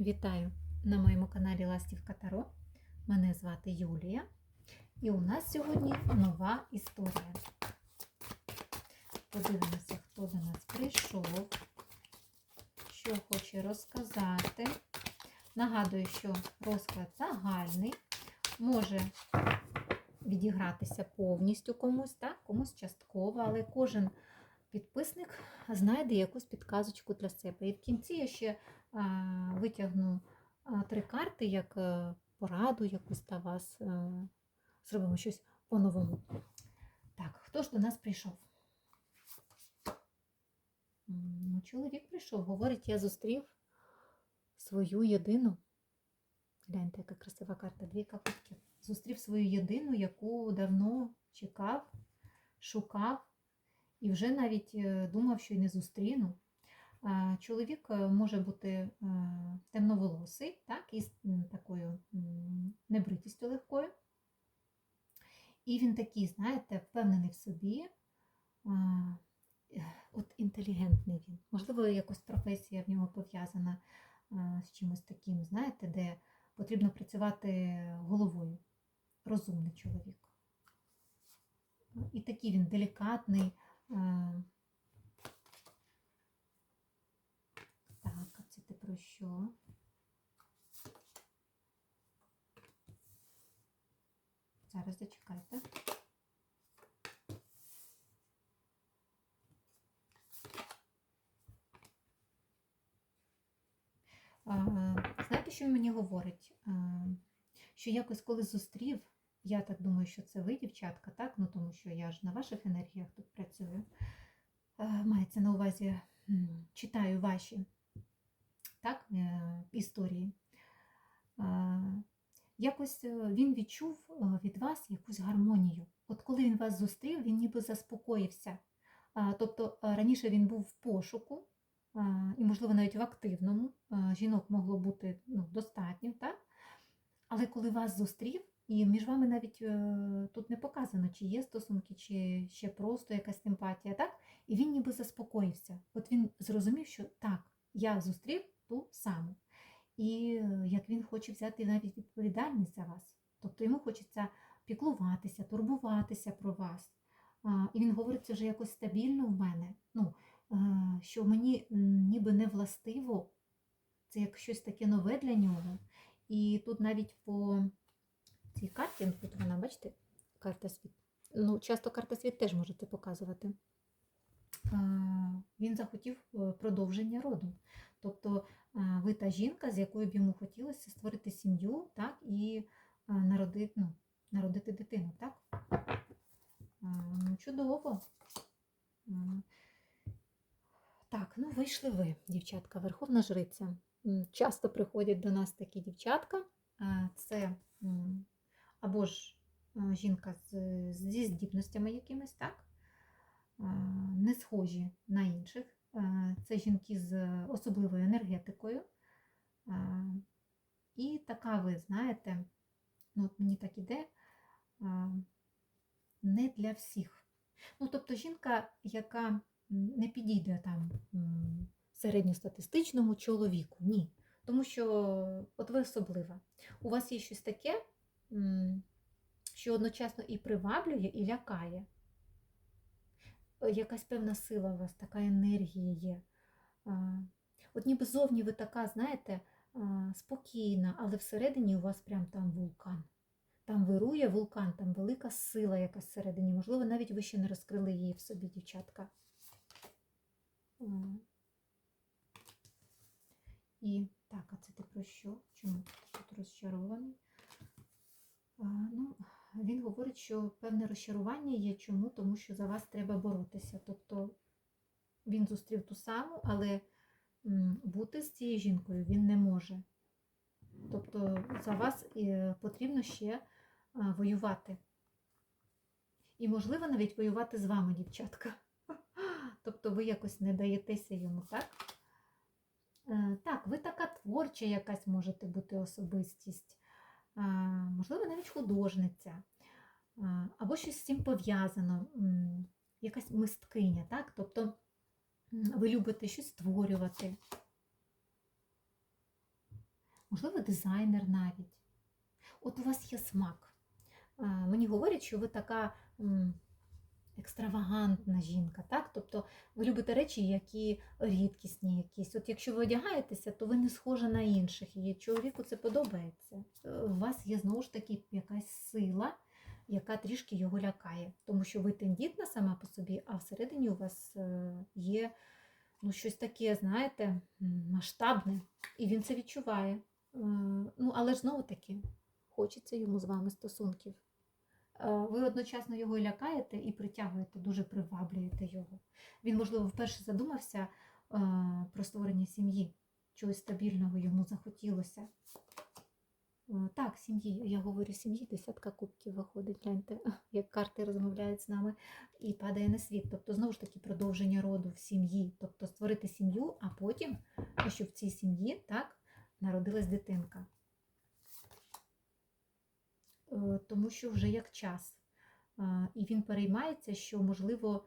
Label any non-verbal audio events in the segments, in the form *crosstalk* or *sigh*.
Вітаю на моєму каналі Ластівка Таро. Мене звати Юлія. І у нас сьогодні нова історія. Подивимося, хто до нас прийшов, що хоче розказати. Нагадую, що розклад загальний може відігратися повністю комусь, так, комусь частково, але кожен підписник знайде якусь підказочку для себе. І в кінці я ще витягну три карти, як е, пораду якусь та вас. е, Зробимо щось по-новому. Так, хто ж до нас прийшов? Ну, чоловік прийшов, говорить, я зустрів свою єдину. Гляньте, яка красива карта, дві капутки. Зустрів свою єдину, яку давно чекав, шукав і вже навіть е, думав, що й не зустріну. Чоловік е, може бути е, темноволосий, так, із такою небритістю легкою. І він такий, знаєте, впевнений в собі, от інтелігентний він. Можливо, якось професія в нього пов'язана з чимось таким, знаєте, де потрібно працювати головою. Розумний чоловік. І такий він делікатний. Так, а це ти про що? Зараз зачекайте. Знаєте, що він мені говорить? Що якось коли зустрів, я так думаю, що це ви, дівчатка, так? Ну тому що я ж на ваших енергіях тут працюю. Мається на увазі, читаю ваші так, е, історії. Якось е, він відчув е, від вас якусь гармонію. От коли він вас зустрів, він ніби заспокоївся. Тобто е, раніше він був в пошуку, і, можливо, навіть в активному. Жінок могло бути ну, достатньо, так? Але коли вас зустрів, і між вами навіть е, тут не показано, чи є стосунки, чи ще просто якась симпатія, так? І він ніби заспокоївся. От він зрозумів, що так, я зустрів ту саму. І е, як він хоче взяти навіть відповідальність за вас. Тобто йому хочеться піклуватися, турбуватися про вас. І він говорить, це вже якось стабільно в мене. Ну, е, що мені ніби не властиво, це як щось таке нове для нього. І тут навіть по цій карті, ну, тут вона, бачите, карта світ. Ну, часто карта світ теж можете показувати. Він захотів е, продовження роду. Тобто ви та жінка, з якою б йому хотілося створити сім'ю, так, і народити, ну, народити дитину, так? Ну, чудово. Так, ну вийшли ви, дівчатка, Верховна Жриця. Часто приходять до нас такі дівчатка. Це або ж жінка з, зі здібностями якимись, так? Не схожі на інших. Це жінки з особливою енергетикою. І така ви, знаєте, ну от мені так іде, не для всіх. Ну, тобто жінка, яка не підійде там середньостатистичному чоловіку. Ні. Тому що от ви особлива. У вас є щось таке, що одночасно і приваблює, і лякає. Е, Якась певна сила у вас, така енергія є. От ніби зовні ви така, знаєте, спокійна, але всередині у вас прям там вулкан. Там вирує вулкан, там велика сила якась всередині. Можливо, навіть ви ще не розкрили її в собі, дівчатка. І так, а це ти про що? Чому ти тут розчарований? Ну, він говорить, що певне розчарування є чому, тому що за вас треба боротися. Тобто він зустрів ту саму, але бути з цією жінкою він не може. Тобто за вас е, потрібно ще воювати. І, можливо, навіть воювати з вами, дівчатка. *laughs* Тобто ви якось не даєтеся йому, так? Е, Так, ви така творча якась можете бути особистість, можливо, навіть художниця, або щось з цим пов'язано, якась мисткиня, так? Тобто ви любите щось створювати. можливо, дизайнер навіть. От у вас є смак. Мені говорять, що ви така екстравагантна жінка, так? Тобто ви любите речі, які рідкісні якісь. От якщо ви одягаєтеся, то ви не схожа на інших. І чоловіку це подобається. Е, У вас є знову ж таки якась сила, яка трішки його лякає. Тому що ви тендітна сама по собі, а всередині у вас е, є ну, щось таке, знаєте, масштабне. І він це відчуває. Е, Ну, але ж знову таки, хочеться йому з вами стосунків. Е, Ви одночасно його і лякаєте і притягуєте, дуже приваблюєте його. Він, можливо, вперше задумався е, про створення сім'ї, чогось стабільного йому захотілося. Е, Так, сім'ї. Я говорю сім'ї, десятка кубків виходить, гляньте, *laughs* як карти розмовляють з нами і падає на світ. Тобто, знову ж таки, продовження роду в сім'ї, тобто створити сім'ю, а потім, щоб в цій сім'ї так, народилась дитинка. Е, Тому що вже як час. І він переймається, що можливо,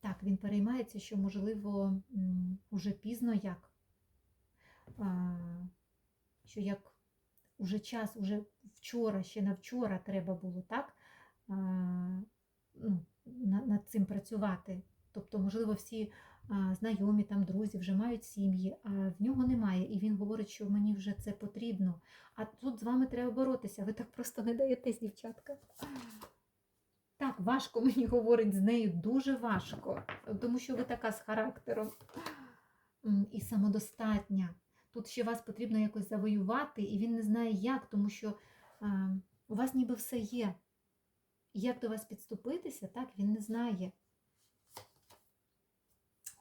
так, він переймається, що можливо уже пізно як. Що як уже час, уже вчора, ще на вчора треба було так ну, на- над цим працювати. Тобто, можливо, всі знайомі, там, друзі вже мають сім'ї, а в нього немає. І він говорить, що мені вже це потрібно. А тут з вами треба боротися. Ви так просто не даєтесь, дівчатка. Так, важко мені говорить з нею, дуже важко, тому що ви така з характером і самодостатня. Тут ще вас потрібно якось завоювати, і він не знає як, тому що у вас ніби все є. Як до вас підступитися, так, він не знає.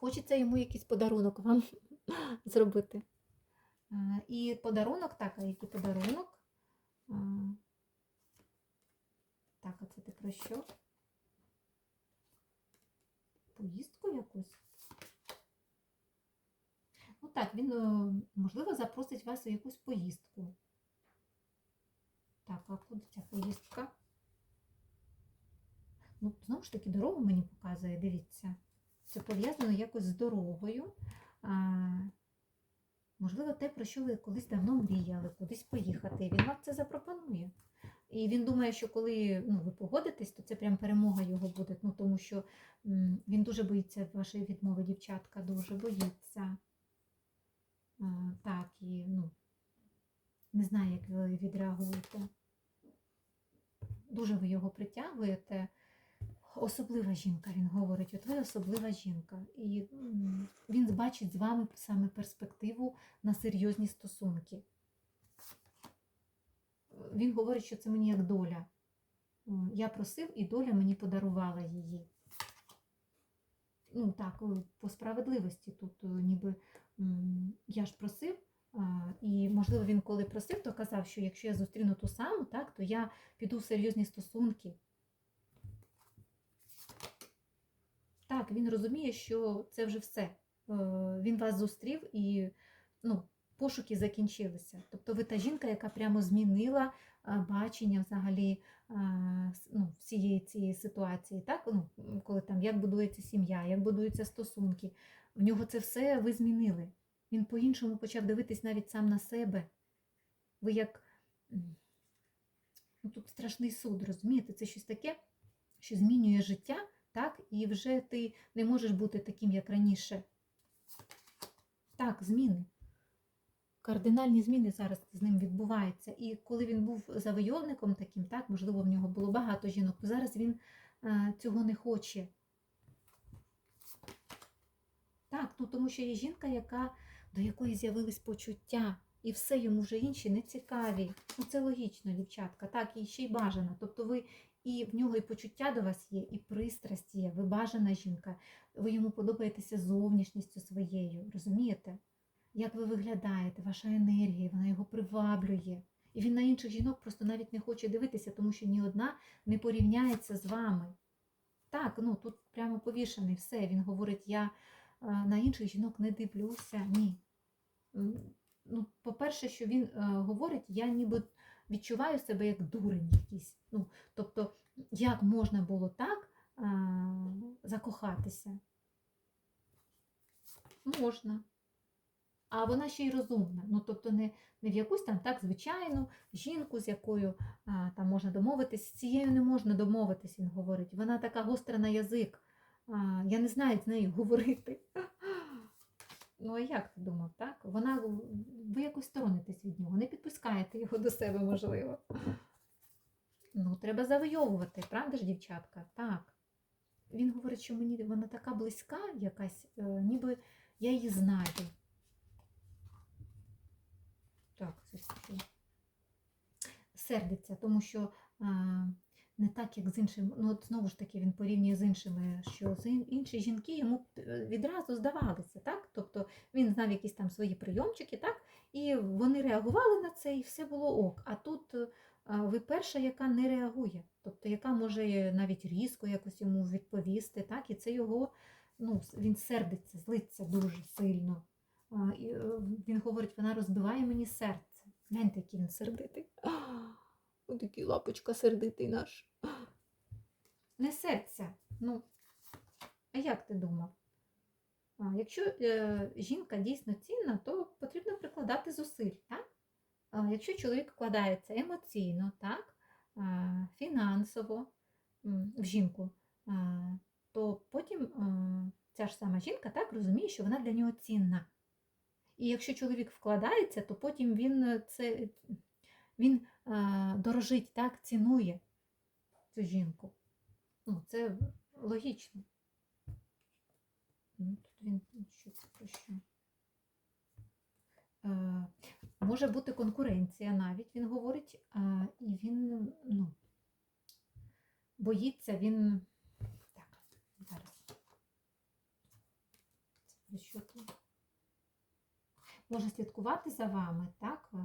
Хочеться йому якийсь подарунок вам *laughs* зробити. Е, І подарунок, так, а який подарунок? Е, Так, а це ти про що? Поїздку якусь? Ну так, він, е, можливо, запросить вас у якусь поїздку. Так, а куди ця поїздка? Ну, знову ж таки, дорогу мені показує, дивіться. Це пов'язано якось з дорогою. Можливо, те, про що ви колись давно мріяли, кудись поїхати. Він вам це запропонує. І він думає, що коли ну, ви погодитесь, то це прям перемога його буде. Ну, тому що він дуже боїться вашої відмови, дівчатка, дуже боїться. А, так, і ну, не знаю, як ви відреагуєте. Дуже ви його притягуєте. Особлива жінка, він говорить, от ви особлива жінка. І він бачить з вами саме перспективу на серйозні стосунки. Він говорить, що це мені як доля. Я просив, і доля мені подарувала її. Ну так, по справедливості тут ніби я ж просив, і, можливо, він коли просив, то казав, що якщо я зустріну ту саму, так, то я піду в серйозні стосунки. Так, він розуміє, що це вже все. Е, Він вас зустрів і ну, пошуки закінчилися. Тобто ви та жінка, яка прямо змінила е, бачення взагалі е, ну, всієї цієї ситуації. Так? Ну, коли там як будується сім'я, як будуються стосунки. В нього це все ви змінили. Він по-іншому почав дивитись навіть сам на себе. Ви як ну, тут страшний суд, розумієте? Це щось таке, що змінює життя так? І вже ти не можеш бути таким, як раніше. Так, зміни. Кардинальні зміни зараз з ним відбуваються. І коли він був завойовником таким, так, можливо, в нього було багато жінок, то зараз він е, цього не хоче. Так, ну тому що є жінка, яка, до якої з'явились почуття, і все йому вже інші не цікаві. Ну це логічно, дівчатка, так, і ще й бажано. Тобто ви і в нього і почуття до вас є, і пристрасть є, ви бажана жінка, ви йому подобаєтеся зовнішністю своєю, розумієте? Як ви виглядаєте, ваша енергія, вона його приваблює. І він на інших жінок просто навіть не хоче дивитися, тому що ні одна не порівняється з вами. Так, ну тут прямо повішений все. Він говорить, я е, на інших жінок не дивлюся. Ні. Ну, по-перше, що він е, говорить, я ніби відчуваю себе як дурень якийсь. Ну, тобто, як можна було так е, закохатися? Можна. а вона ще й розумна. Ну, тобто не, не в якусь там так звичайну жінку, з якою а, там можна домовитись, з цією не можна домовитись, він говорить. Вона така гостра на язик. А, я не знаю з нею говорити. Ну, а як ти думав, так? Вона, ви якось сторонитесь від нього, не підпускаєте його до себе, можливо. Ну, треба завойовувати, правда ж, дівчатка? Так. Він говорить, що мені вона така близька, якась, е, ніби я її знаю. Так, це? Сердиться, тому що не так, як з іншим, ну от знову ж таки він порівнює з іншими, що інші жінки йому е, відразу здавалися, так? Тобто він знав якісь там свої прийомчики, так? І вони реагували на це, і все було ок. А тут е, ви перша, яка не реагує, тобто яка може навіть різко якось йому відповісти, так? І це його, ну, він сердиться, злиться дуже сильно. Е, Він говорить, вона розбиває мені серце. Гляньте, який він сердитий. Ось такий лапочка сердитий наш. Не серця. Ну, а як ти думав? А, якщо е, жінка дійсно цінна, то потрібно прикладати зусиль, так? А, якщо чоловік вкладається емоційно, так? А, фінансово в жінку, а, то потім а, ця ж сама жінка так розуміє, що вона для нього цінна. І якщо чоловік вкладається, то потім він е, це він е, дорожить, так, цінує цю жінку. Ну, це логічно. Ну, тут він що це про що? Е, може бути конкуренція навіть, він говорить, е, і він ну, боїться, він. Так, зараз. Що тут? Може слідкувати за вами, так, е,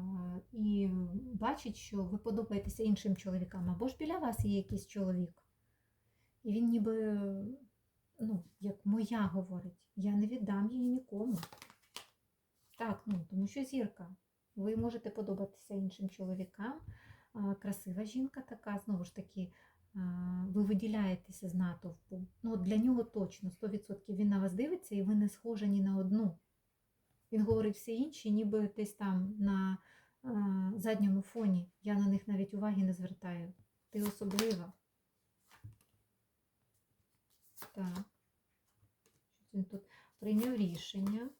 і бачить, що ви подобаєтеся іншим чоловікам, або ж біля вас є якийсь чоловік. І він ніби, ну, як моя говорить, я не віддам її нікому. Так, ну, тому що зірка. Ви можете подобатися іншим чоловікам. Красива жінка така, знову ж таки, ви виділяєтеся з натовпу. Ну, для нього точно 100% він на вас дивиться, і ви не схожі ні на одну. Він говорить всі інші, ніби десь там на а, задньому фоні. Я на них навіть уваги не звертаю. Ти особлива. Так. Він тут прийняв рішення.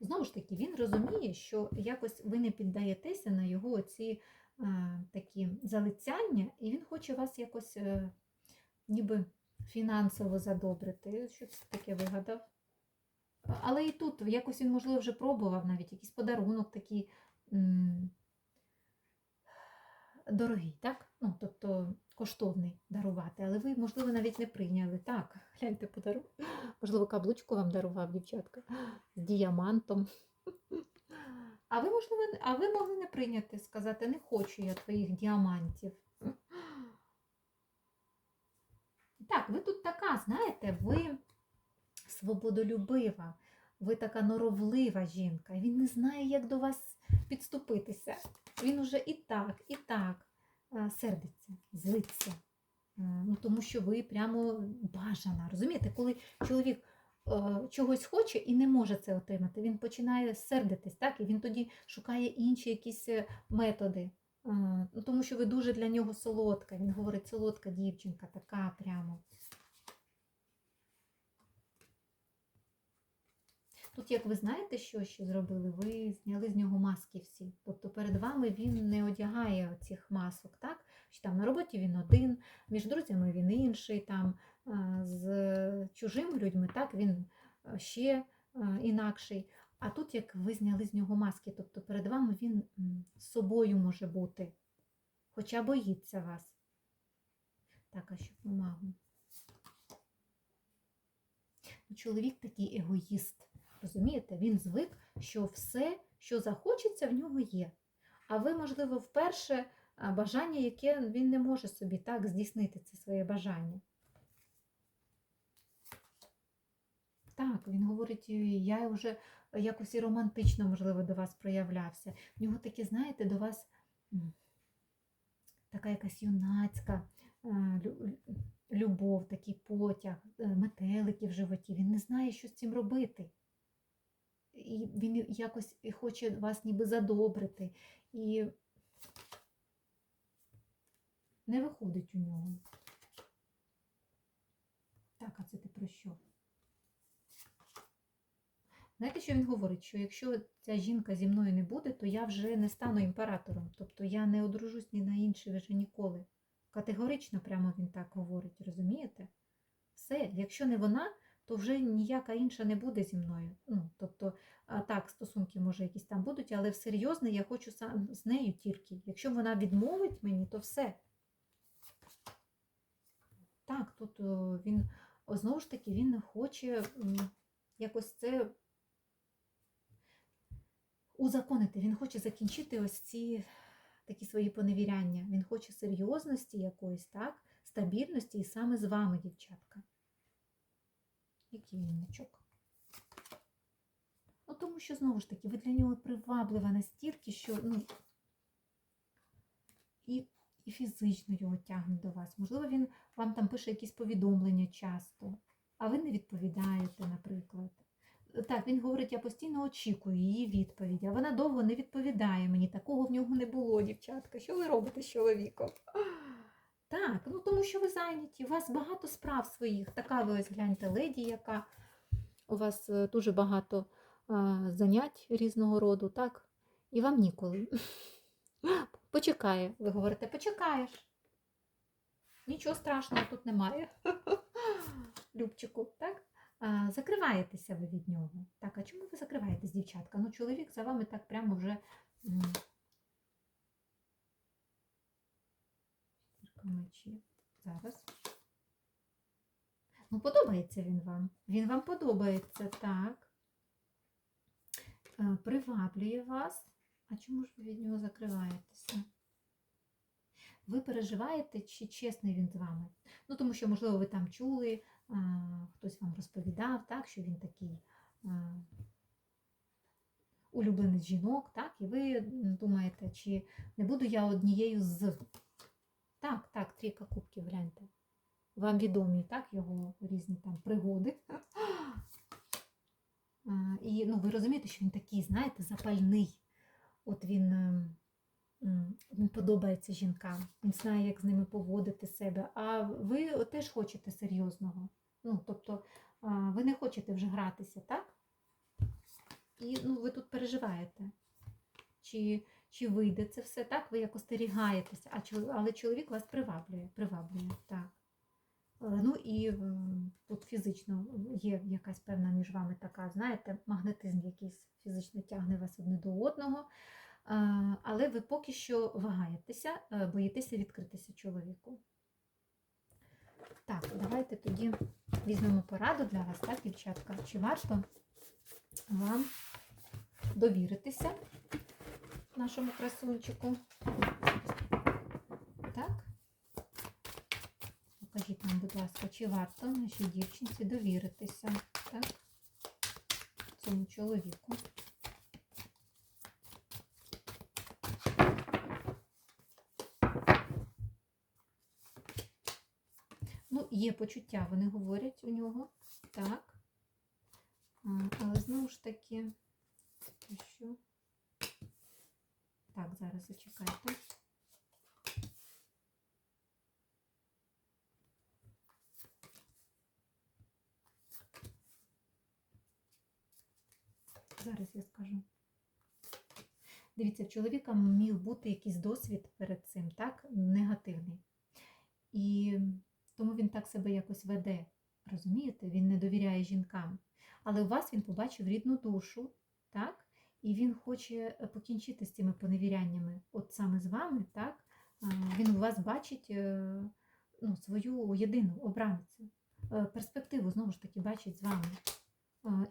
Знову ж таки, він розуміє, що якось ви не піддаєтеся на його ці а, такі залицяння, і він хоче вас якось е, ніби фінансово задобрити. Що це таке вигадав? Але і тут якось він, можливо, вже пробував навіть якийсь подарунок такий м, дорогий, так? Ну, тобто коштовний дарувати. Але ви, можливо, навіть не прийняли. Так, гляньте подарунок. Можливо, каблучку вам дарував, дівчатка, з діамантом. А ви, можливо, а ви могли не прийняти, сказати, не хочу я твоїх діамантів. Так, ви тут така, знаєте, ви свободолюбива, ви така норовлива жінка. Він не знає, як до вас підступитися. Він уже і так, і так е, сердиться, злиться. Е, Ну, тому що ви прямо бажана. Розумієте, коли чоловік е, чогось хоче і не може це отримати, він починає сердитись, так? І він тоді шукає інші якісь методи. Е, Ну, тому що ви дуже для нього солодка. Він говорить, солодка дівчинка, така прямо. Тут, як ви знаєте, що ще зробили, ви зняли з нього маски всі. Тобто перед вами він не одягає цих масок, так? Що там на роботі він один, між друзями він інший, там з чужими людьми, так, він ще інакший. А тут, як ви зняли з нього маски, тобто перед вами він собою може бути, хоча боїться вас. Так, а що помагу? Чоловік такий егоїст. Розумієте, він звик, що все, що захочеться, в нього є. А ви, можливо, вперше бажання, яке він не може собі так здійснити це своє бажання. Так, він говорить, я вже якось і романтично, можливо, до вас проявлявся. В нього таке, знаєте, до вас така якась юнацька, любов, такий потяг, е, метелики в животі. Він не знає, що з цим робити. І він якось хоче вас ніби задобрити. І не виходить у нього. Так, а це ти про що? Знаєте, що він говорить? Що якщо ця жінка зі мною не буде, то я вже не стану імператором. Тобто я не одружусь ні на інший вже ніколи. Категорично прямо він так говорить, розумієте? Все, якщо не вона, то вже ніяка інша не буде зі мною. Ну, тобто, а так, стосунки, може, якісь там будуть, але всерйозно я хочу сам з нею тільки. Якщо вона відмовить мені, то все. Так, тут він, знову ж таки, він хоче якось це узаконити. Він хоче закінчити ось ці такі свої поневіряння. Він хоче серйозності якоїсь, так, стабільності і саме з вами, дівчатка. Який він мучок? Ну, тому що, знову ж таки, ви для нього приваблива настільки, що ну, і, і фізично його тягне до вас. Можливо, він вам там пише якісь повідомлення часто, а ви не відповідаєте, наприклад. Так, він говорить, я постійно очікую її відповіді, а вона довго не відповідає мені. Такого в нього не було, дівчатка. Що ви робите з чоловіком? Так, ну тому що ви зайняті, у вас багато справ своїх. Така ви ось гляньте леді, яка у вас е, дуже багато а, занять різного роду, так? І вам ніколи. *laughs* Почекає. Ви говорите, почекаєш. Нічого страшного тут немає. *laughs* Любчику, так? Закриваєтеся ви від нього. Так, а чому ви закриваєтесь, дівчатка? Ну, чоловік за вами так прямо вже. Зараз. Ну, подобається він вам. Він вам подобається, так. Е, Приваблює вас. А чому ж ви від нього закриваєтеся? Ви переживаєте, чи чесний він з вами? Ну, тому що, можливо, ви там чули, хтось вам розповідав, так, що він такий а, улюбленець жінок, так, і ви думаєте, чи не буду я однією з. Так, так, трійка кубків, гляньте. Вам відомі, так, його різні там пригоди. І ну, ви розумієте, що він такий, знаєте, запальний. От він, ем, він подобається жінкам, він знає, як з ними поводити себе. А ви теж хочете серйозного. Ну, тобто, ви не хочете вже гратися, так? І ну, ви тут переживаєте. Чи, чи вийде це все так? Ви як остерігаєтеся, а але чоловік вас приваблює, приваблює, так. Е, Ну і тут фізично є якась певна між вами така, знаєте, магнетизм якийсь фізично тягне вас одне до одного. Е, Але ви поки що вагаєтеся, е, боїтеся відкритися чоловіку. Так, давайте тоді візьмемо пораду для вас, так, дівчатка? Чи варто вам довіритися нашому красунчику? Так? Покажіть нам, будь ласка, чи варто нашій дівчинці довіритися, так? Цьому чоловіку. Є почуття, вони говорять у нього, так. Але знову ж таки, що? Так, зараз зачекайте. Зараз я скажу. Дивіться, в чоловіка міг бути якийсь досвід перед цим, так? Негативний. І тому він так себе якось веде. Розумієте? Він не довіряє жінкам. Але у вас він побачив рідну душу, так? І він хоче е, покінчити з цими поневіряннями. От саме з вами, так? Він у вас бачить е, ну, свою єдину обраницю. Е, Перспективу знову ж таки бачить з вами.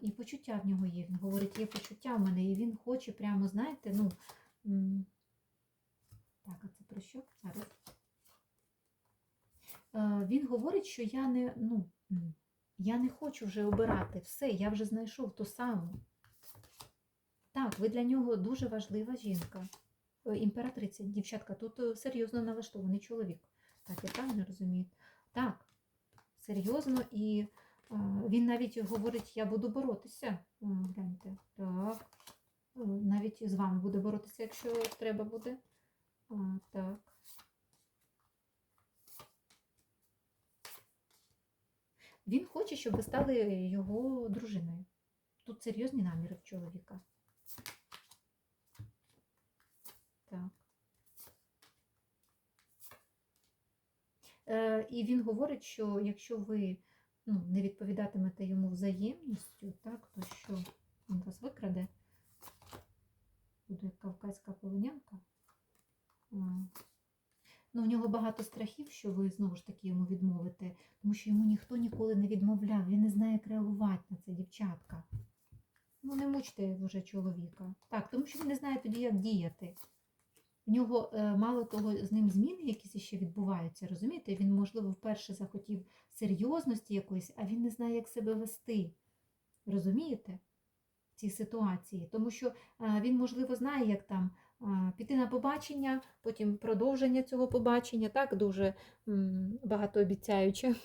І почуття в нього є. Він говорить, є почуття в мене, і він хоче прямо, знаєте, ну. Так, а це про що? Зараз. Е, Він говорить, що я не, ну, я не хочу вже обирати все, я вже знайшов ту саму. Так, ви для нього дуже важлива жінка. Е, Імператриця, дівчатка, тут е, серйозно налаштований чоловік. Так, я правильно розумію? Так, серйозно і він навіть говорить, я буду боротися. Гляньте. Так. Навіть з вами буде боротися, якщо треба буде. Так. Він хоче, щоб ви стали його дружиною. Тут серйозні наміри в чоловіка. Так. Е, і він говорить, що якщо ви ну, не відповідатимете йому взаємністю, так, то що він вас викраде, буде кавказька полонянка. Ну, у нього багато страхів, що ви знову ж таки йому відмовите, тому що йому ніхто ніколи не відмовляв, він не знає, як реагувати на це, дівчатка. Ну, не мучте вже чоловіка. Так, тому що він не знає тоді, як діяти. В нього е, мало того, з ним зміни якісь ще відбуваються, розумієте? Він, можливо, вперше захотів серйозності якоїсь, а він не знає, як себе вести. Розумієте? В цій ситуації. Тому що е, він, можливо, знає, як там піти на побачення, потім продовження цього побачення, так, дуже багатообіцяюче.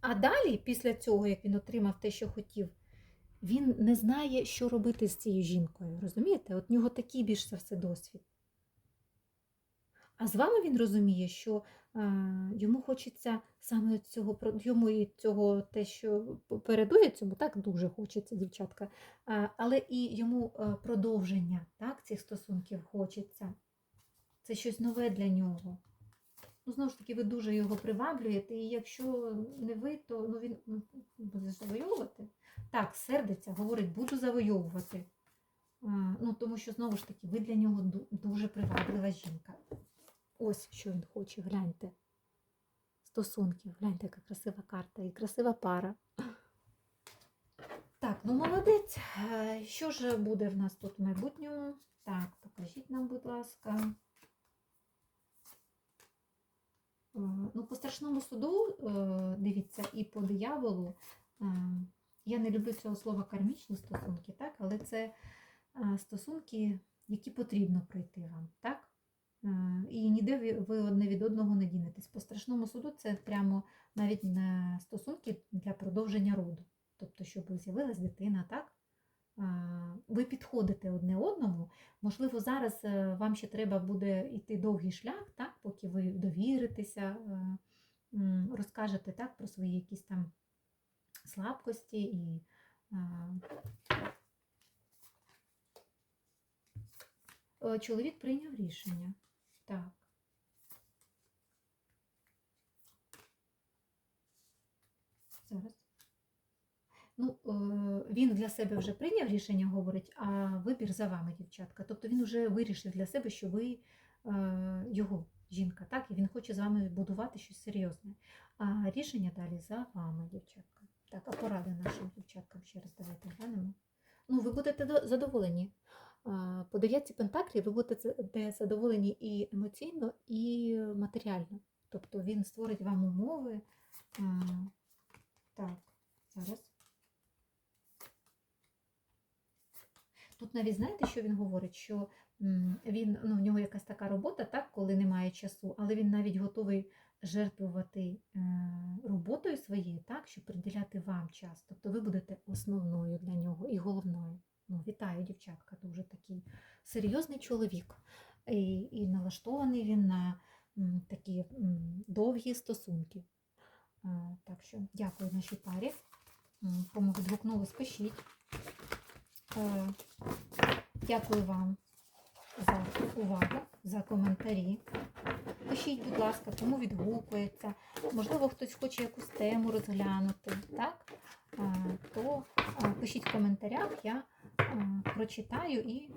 А далі, після цього, як він отримав те, що хотів, він не знає, що робити з цією жінкою. Розумієте? От в нього такий більш за все досвід. А з вами він розуміє, що йому хочеться саме цього йому і цього те, що передує цьому, так дуже хочеться, дівчатка. Е, але і йому е, продовження так, цих стосунків хочеться. Це щось нове для нього. Ну, знову ж таки, ви дуже його приваблюєте, і якщо не ви, то ну, він ну, буде завойовувати. Так, сердиться, говорить, буду завойовувати. Ну, тому що, знову ж таки, ви для нього дуже приваблива жінка. Ось що він хоче, гляньте. Стосунків, гляньте, яка красива карта і красива пара. Так, ну молодець. Е, Що ж буде в нас тут в майбутньому? Так, покажіть нам, будь ласка. Е, Ну, по страшному суду, е, дивіться, і по дияволу. Я не люблю цього слова кармічні стосунки, так? але це стосунки, які потрібно пройти вам. так? І ніде ви- одне від одного не дінетесь. По страшному суду це прямо навіть не стосунки для продовження роду. Тобто, щоб з'явилась дитина, так? Ви підходите одне одному. Можливо, зараз е, вам ще треба буде йти довгий шлях, так? поки ви довіритеся, е, розкажете так, про свої якісь там слабкості і Е, чоловік прийняв рішення. Так. Зараз. Ну, е, він для себе вже прийняв рішення, говорить, а вибір за вами, дівчатка. Тобто він вже вирішив для себе, що ви е, його жінка, так? І він хоче з вами будувати щось серйозне. А рішення далі за вами, дівчатка. Так, а поради нашим дівчаткам ще раз давайте глянемо. Ну, ви будете задоволені. По дев'ятці пентаклів ви будете задоволені і емоційно, і матеріально. Тобто він створить вам умови. Так, зараз. Тут навіть знаєте, що він говорить? Що він, ну, в нього якась така робота, так, коли немає часу, але він навіть готовий жертвувати е, роботою своєю, так, щоб приділяти вам час. Тобто ви будете основною для нього і головною. Ну, вітаю, дівчатка, дуже такий серйозний чоловік. І, і налаштований він на м, такі м, довгі стосунки. А, так що дякую нашій парі. Кому відгукнулось, пишіть. Е, Дякую вам за увагу, за коментарі. Пишіть, будь ласка, кому відгукується. Можливо, хтось хоче якусь тему розглянути, так? А, то а, пишіть в коментарях, я а, прочитаю і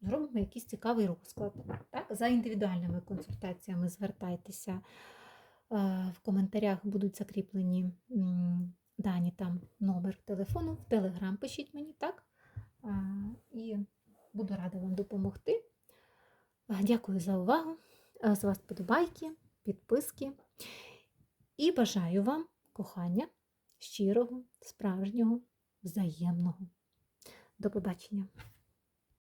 зробимо якийсь цікавий розклад. Так? За індивідуальними консультаціями звертайтеся. Е, В коментарях будуть закріплені дані там номер телефону, в Телеграм пишіть мені, так? І буду рада вам допомогти. Дякую за увагу. З вас подобайки, підписки. І бажаю вам кохання щирого, справжнього, взаємного. До побачення!